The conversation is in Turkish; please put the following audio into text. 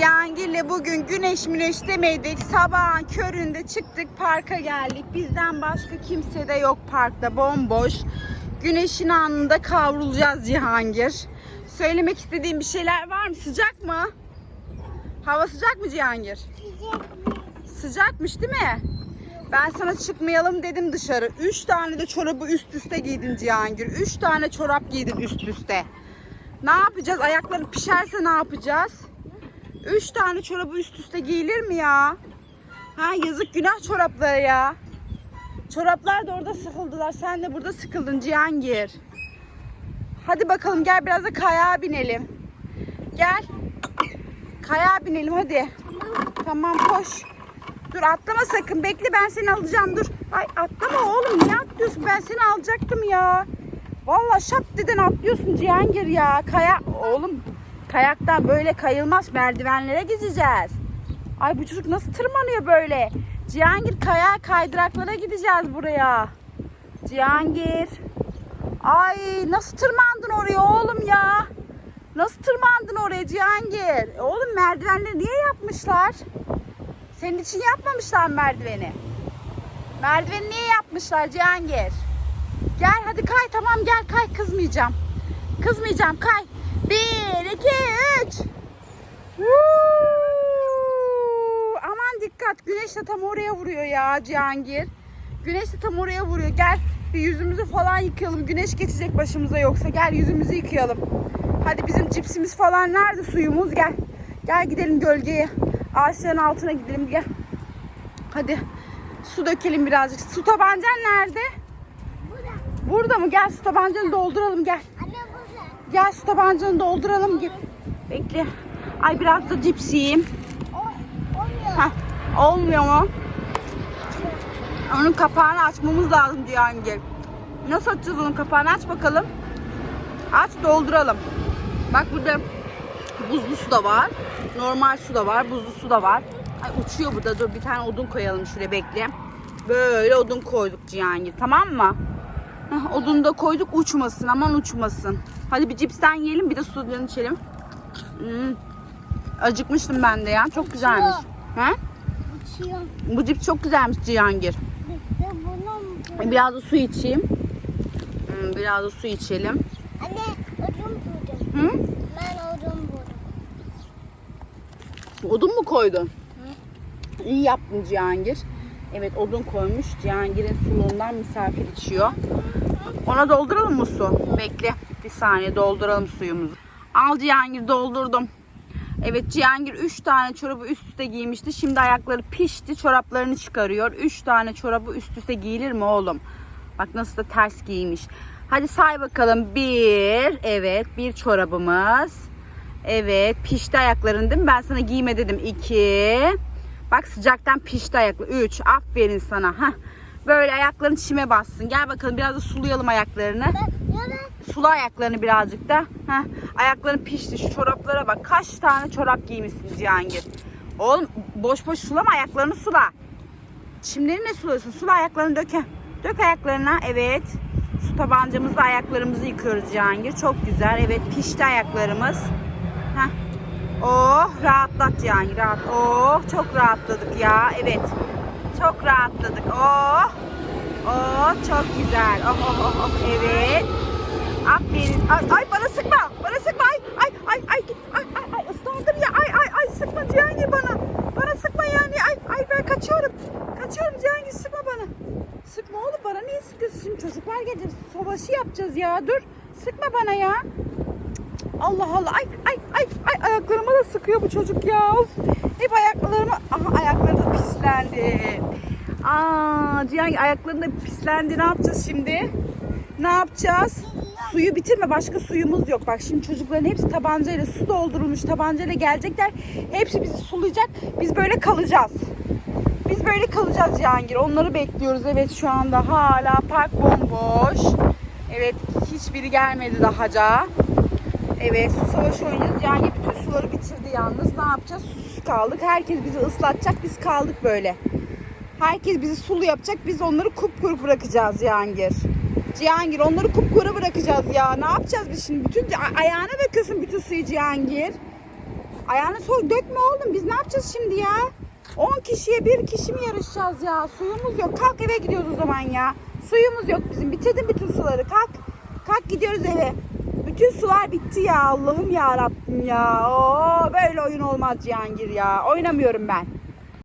Cihangir'le bugün güneş müneş demedik. Sabahın köründe çıktık parka geldik. Bizden başka kimse de yok parkta bomboş. Güneşin anında kavrulacağız Cihangir. Söylemek istediğin bir şeyler var mı? Sıcak mı? Hava sıcak mı Cihangir? Sıcakmış değil mi? Ben sana çıkmayalım dedim dışarı. Üç tane de çorabı üst üste giydin Cihangir. Üç tane çorap giydin üst üste. Ne yapacağız? Ayakların pişerse ne yapacağız? Üç tane çorabı üst üste giyilir mi ya? Ha yazık günah çoraplara ya. Çoraplar da orada sıkıldılar. Sen de burada sıkıldın Cihangir. Hadi bakalım gel biraz da kayağa binelim. Gel. Kayağa binelim hadi. Tamam koş. Dur atlama sakın. Bekle ben seni alacağım dur. Ay atlama oğlum. Niye atlıyorsun? Ben seni alacaktım ya. Vallahi şap deden atlıyorsun Cihangir ya. Kaya oğlum kayaktan böyle kayılmaz. Merdivenlere gideceğiz. Ay bu çocuk nasıl tırmanıyor böyle? Cihangir kaya kaydıraklara gideceğiz buraya. Cihangir. Ay nasıl tırmandın oraya oğlum ya? Nasıl tırmandın oraya Cihangir? E, Oğlum merdivenleri niye yapmışlar? Senin için yapmamışlar merdiveni. Merdiveni niye yapmışlar Cihangir? Gel hadi kay tamam gel kay kızmayacağım. Kızmayacağım kay. Bir, iki, üç. Woo! Aman dikkat güneş de tam oraya vuruyor ya Cihangir. Güneş de tam oraya vuruyor. Gel bir yüzümüzü falan yıkayalım. Güneş geçecek başımıza yoksa. Gel yüzümüzü yıkayalım. Hadi bizim cipsimiz falan nerede suyumuz gel. Gel gidelim gölgeye. Ağaçların altına gidelim gel. Hadi su dökelim birazcık. Su tabancan nerede? Burada. Burada mı? Gel su tabancanı dolduralım gel. Gel su tabancanı dolduralım git. Bekle. Ay biraz da cips yiyeyim. Olmuyor. Heh, olmuyor mu? Onun kapağını açmamız lazım Cihangir. Nasıl açacağız onun kapağını? Aç bakalım. Aç dolduralım. Bak burada buzlu su da var. Normal su da var. Buzlu su da var. Ay uçuyor burada. Dur bir tane odun koyalım şuraya bekle. Böyle odun koyduk Cihangir. Tamam mı? Heh, odunu da koyduk uçmasın. Aman uçmasın. Hadi bir cipsten yiyelim bir de sudan içelim. Hmm. Acıkmıştım ben de ya. Çok güzelmiş. He? Uçuyor. Bu cips çok güzelmiş Cihangir. Biraz da su içeyim. Hmm, Biraz da su içelim. Anne odun buldum. Hı? Ben odun buldum. Odun mu koydun? İyi yaptın Cihangir. Evet odun koymuş. Cihangir'in suluğundan misafir içiyor. Ona dolduralım mı su? Bekle. Bir saniye dolduralım suyumuzu. Al Cihangir doldurdum. Evet Cihangir 3 tane çorabı üst üste giymişti. Şimdi ayakları pişti. Çoraplarını çıkarıyor. 3 tane çorabı üst üste giyilir mi oğlum? Bak nasıl da ters giymiş. Hadi say bakalım. Bir. Evet bir çorabımız. Evet pişti ayakların değil mi? Ben sana giyme dedim. İki. Bak sıcaktan pişti ayakları. Üç. Aferin sana. Heh. Böyle ayakların çime bassın. Gel bakalım biraz da sulayalım ayaklarını. Sula ayaklarını birazcık da. Heh. Ayakların pişti. Şu çoraplara bak. Kaç tane çorap giymişsin Cihangir. Oğlum boş boş sulama ayaklarını sula. Çimleri ne suluyorsun? Sula ayaklarını dök. Dök ayaklarına. Evet. Su tabancamızla ayaklarımızı yıkıyoruz Cihangir. Çok güzel. Evet pişti ayaklarımız. Heh. Oh rahatlat Cihangir. Rahat. Oh çok rahatladık ya. Evet. Çok rahatladık. Oh. Oh çok güzel. Oh oh oh. oh. Evet. Aferin. Ay, ay bana sıkma. Bana sıkma. Ay ay ay ay. Ay ay ay ıslandım ya. Ay ay ay sıkma Cihangir bana. Bana sıkma yani. Ay ay ben kaçıyorum. Kaçıyorum Cihangir sıkma bana. Sıkma oğlum bana niye sıkıyorsun? Şimdi çocuklar gelecek. Savaşı yapacağız ya. Dur. Sıkma bana ya. Allah Allah. Ay ay ay ay ayaklarıma da sıkıyor bu çocuk ya. Of. Hep ayaklarıma. Aha ayakları da pislendi. Aa, Cihan ayakların da pislendi. Ne yapacağız şimdi? Ne yapacağız? Suyu bitirme. Başka suyumuz yok. Bak şimdi çocukların hepsi tabancayla su doldurulmuş tabancayla gelecekler. Hepsi bizi sulayacak. Biz böyle kalacağız. Biz böyle kalacağız Cihangir. Onları bekliyoruz. Evet şu anda hala park bomboş. Evet hiçbiri gelmedi dahaca. Evet su savaşı oynuyoruz. Yani bütün suları bitirdi yalnız. Ne yapacağız? Susuz kaldık. Herkes bizi ıslatacak. Biz kaldık böyle. Herkes bizi sulu yapacak. Biz onları kupkuru bırakacağız Cihangir. Cihangir onları kupkuru bırakacağız ya. Ne yapacağız biz şimdi? Bütün ayağına döküyorsun bütün suyu Cihangir. Ayağını soy dökme oğlum. Biz ne yapacağız şimdi ya? 10 kişiye bir kişi mi yarışacağız ya? Suyumuz yok. Kalk eve gidiyoruz o zaman ya. Suyumuz yok bizim. Bitirdin bütün suları. Kalk. Kalk gidiyoruz eve. Bütün sular bitti ya. Allah'ım ya Rabbim ya. Oo, böyle oyun olmaz Cihangir ya. Oynamıyorum ben.